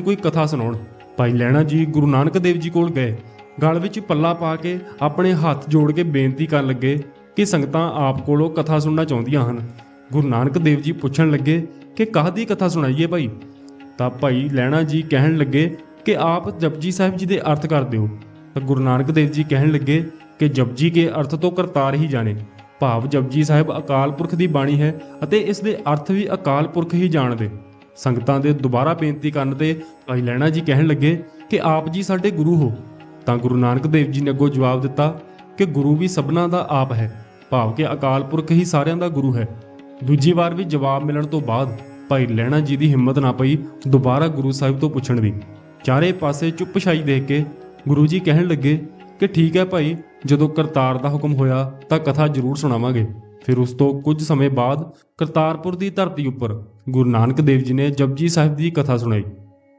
ਨੂੰ ਕੋਈ ਕਥਾ ਸੁਣਾਉਣ। ਭਾਈ ਲੈਣਾ ਜੀ ਗੁਰੂ ਨਾਨਕ ਦੇਵ ਜੀ ਕੋਲ ਗਏ। ਗਲ ਵਿੱਚ ਪੱਲਾ ਪਾ ਕੇ ਆਪਣੇ ਹੱਥ ਜੋੜ ਕੇ ਬੇਨਤੀ ਕਰਨ ਲੱਗੇ ਕਿ ਸੰਗਤਾਂ ਆਪ ਕੋਲੋਂ ਕਥਾ ਸੁਣਨਾ ਚਾਹੁੰਦੀਆਂ ਹਨ। ਗੁਰੂ ਨਾਨਕ ਦੇਵ ਜੀ ਪੁੱਛਣ ਲੱਗੇ ਕਿ ਕਾਹਦੀ ਕਥਾ ਸੁਣਾਈਏ ਭਾਈ? ਤਾਂ ਭਾਈ ਲੈਣਾ ਜੀ ਕਹਿਣ ਲੱਗੇ ਕਿ ਆਪ ਜਪਜੀ ਸਾਹਿਬ ਜੀ ਦੇ ਅਰਥ ਕਰ ਦਿਓ। ਤਾਂ ਗੁਰੂ ਨਾਨਕ ਦੇਵ ਜੀ ਕਹਿਣ ਲੱਗੇ ਕਿ ਜਪਜੀ ਕੇ ਅਰਥ ਤੋਂ ਕਰਤਾਰ ਹੀ ਜਾਣੇ। ਭਾਵ ਜਪਜੀ ਸਾਹਿਬ ਅਕਾਲ ਪੁਰਖ ਦੀ ਬਾਣੀ ਹੈ ਅਤੇ ਇਸ ਦੇ ਅਰਥ ਵੀ ਅਕਾਲ ਪੁਰਖ ਹੀ ਜਾਣਦੇ। ਸੰਗਤਾਂ ਦੇ ਦੁਬਾਰਾ ਬੇਨਤੀ ਕਰਨ ਤੇ ਭਾਈ ਲੈਣਾ ਜੀ ਕਹਿਣ ਲੱਗੇ ਕਿ ਆਪ ਜੀ ਸਾਡੇ ਗੁਰੂ ਹੋ। ਤਾਂ ਗੁਰੂ ਨਾਨਕ ਦੇਵ ਜੀ ਨੇ ਅੱਗੋਂ ਜਵਾਬ ਦਿੱਤਾ ਕਿ ਗੁਰੂ ਵੀ ਸਭਨਾ ਦਾ ਆਪ ਹੈ, ਭਾਵ ਕਿ ਅਕਾਲ ਪੁਰਖ ਹੀ ਸਾਰਿਆਂ ਦਾ ਗੁਰੂ ਹੈ। ਦੂਜੀ ਵਾਰ ਵੀ ਜਵਾਬ ਮਿਲਣ ਤੋਂ ਬਾਅਦ ਭਾਈ ਲੈਣਾ ਜੀ ਦੀ ਹਿੰਮਤ ਨਾ ਪਈ ਦੁਬਾਰਾ ਗੁਰੂ ਸਾਹਿਬ ਤੋਂ ਪੁੱਛਣ ਦੀ। ਚਾਰੇ ਪਾਸੇ ਚੁੱਪ ਛਾਈ ਦੇਖ ਕੇ ਗੁਰੂ ਜੀ ਕਹਿਣ ਲੱਗੇ ਕਿ ਠੀਕ ਹੈ ਭਾਈ, ਜਦੋਂ ਕਰਤਾਰ ਦਾ ਹੁਕਮ ਹੋਇਆ ਤਾਂ ਕਥਾ ਜ਼ਰੂਰ ਸੁਣਾਵਾਂਗੇ। ਫਿਰ ਉਸ ਤੋਂ ਕੁਝ ਸਮੇਂ ਬਾਅਦ ਕਰਤਾਰਪੁਰ ਦੀ ਧਰਤੀ ਉੱਪਰ ਗੁਰੂ ਨਾਨਕ ਦੇਵ ਜੀ ਨੇ ਜਪਜੀ ਸਾਹਿਬ ਦੀ ਕਥਾ ਸੁਣਾਈ।